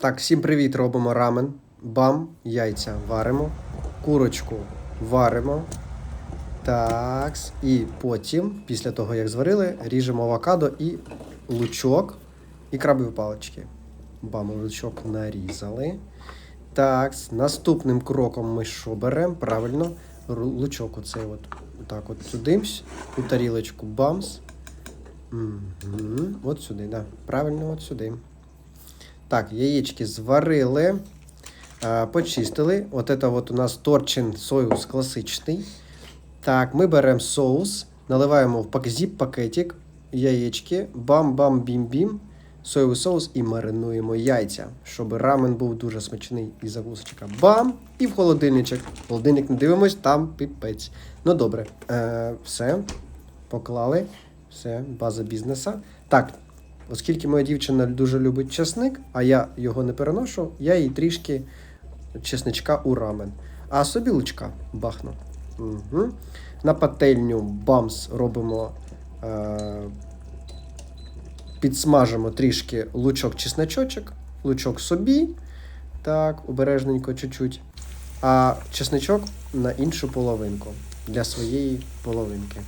Так, всім привіт, робимо рамен. Бам, яйця варимо. Курочку варимо. Так. І потім, після того, як зварили, ріжемо авокадо і лучок і крабові палички. Бам, лучок нарізали. Так, наступним кроком ми що беремо? Правильно, лучок оцей от, так от сюди, у тарілочку бамс. Угу. От сюди, да. Правильно, от сюди. Так, яєчки зварили, почистили. От це от у нас торчин соус класичний. Так, ми беремо соус, наливаємо в зіп-пакетик, яєчки, бам-бам-бім-бім, соєвий соус і маринуємо яйця, щоб рамен був дуже смачний і закусочка. Бам! І в холодильничок. Холодильник не дивимось, там піпець. Ну добре, е, все, поклали. Все, база бізнеса. Так, оскільки моя дівчина дуже любить чесник, а я його не переношу, я їй трішки чесничка у рамен. А собі лучка бахну. Угу. На пательню бамс робимо. Е- підсмажимо трішки лучок чесночочок, лучок собі. Так, обережненько чуть-чуть. А чесничок на іншу половинку для своєї половинки.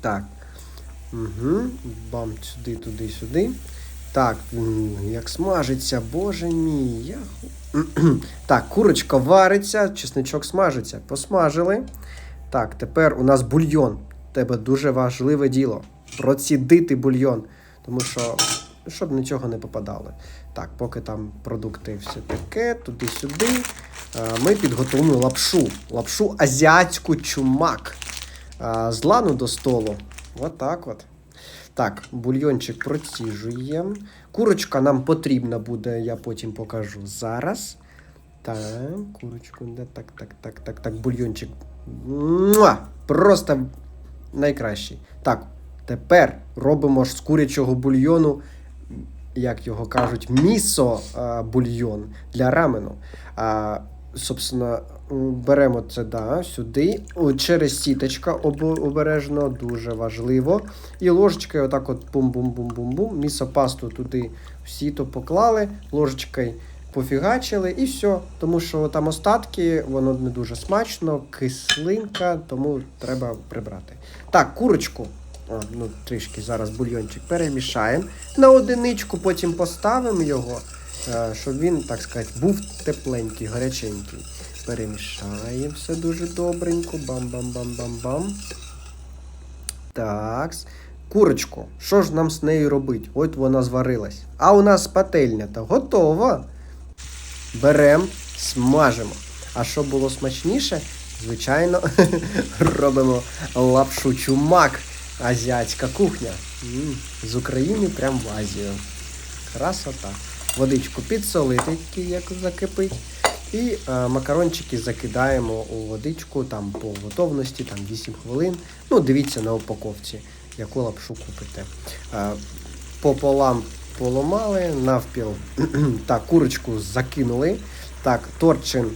Так. Угу. Бам, сюди, туди, сюди. Так, як смажиться, боже мій. Я... так, курочка вариться, чесничок смажиться. Посмажили. Так, тепер у нас бульйон. Тебе дуже важливе діло. Процідити бульйон. Тому що, щоб нічого не попадало. Так, поки там продукти все таке, туди-сюди. Ми підготуємо лапшу. Лапшу азіатську чумак. З лану до столу. От так от. Так, бульйончик проціжуємо. Курочка нам потрібна буде, я потім покажу зараз. Так, курочку, де так, так, так, так, так, бульйончик. Муа! Просто найкращий. Так, тепер робимо ж з курячого бульйону, як його кажуть, місо бульйон для рамену. А, собственно, беремо це да, сюди, через сіточка обережно, дуже важливо. І ложечкою отак от бум-бум-бум-бум-бум. Місопасту туди в сіто поклали, ложечкою пофігачили і все. Тому що там остатки, воно не дуже смачно, кислинка, тому треба прибрати. Так, курочку. А, ну, трішки зараз бульйончик перемішаємо на одиничку, потім поставимо його, щоб він, так сказати, був тепленький, гаряченький. Перемішаємо все дуже добренько. Бам-бам-бам-бам-бам. Так. Курочку, що ж нам з нею робити? От вона зварилась. А у нас пательня то готова. Беремо, смажимо. А щоб було смачніше, звичайно, робимо лапшу чумак. Азіатська кухня. З України прям в Азію. Красота. Водичку підсолити, як закипить. І е, макарончики закидаємо у водичку там по готовності, там 8 хвилин. Ну, дивіться на упаковці, яку лапшу купите. Е, пополам поломали, навпіл. так, курочку закинули. Так, торчин,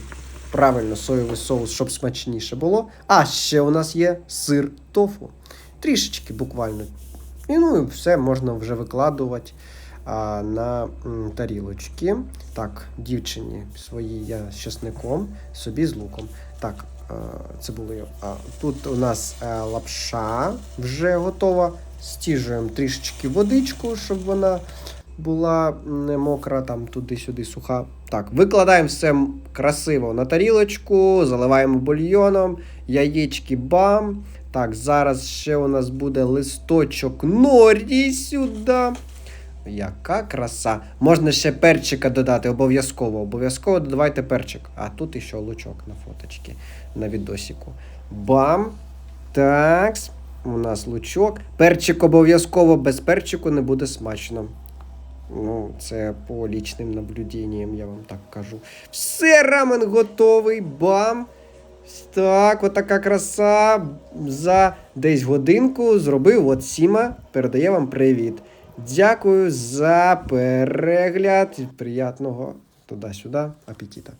правильно, соєвий соус, щоб смачніше було. А ще у нас є сир тофу. Трішечки буквально. І ну і все можна вже викладувати на тарілочки. Так, дівчині своїй я з чесником, собі з луком. Так, е, цибулею. Тут у нас е, лапша вже готова. Стіжуємо трішечки водичку, щоб вона була не мокра, там туди-сюди суха. Так, викладаємо все красиво на тарілочку, заливаємо бульйоном, яєчки бам. Так, зараз ще у нас буде листочок норі сюди. Яка краса. Можна ще перчика додати, обов'язково. Обов'язково додавайте перчик. А тут іще лучок на фоточці, на відосіку. Бам! Такс. У нас лучок. Перчик обов'язково без перчику не буде смачно. Ну, це по лічним наблюдінням, я вам так кажу. Все, рамен готовий. Бам! Так, отака краса. За десь годинку зробив от Сіма. Передає вам привіт. Дякую за перегляд. Приятного туди-сюди апетита.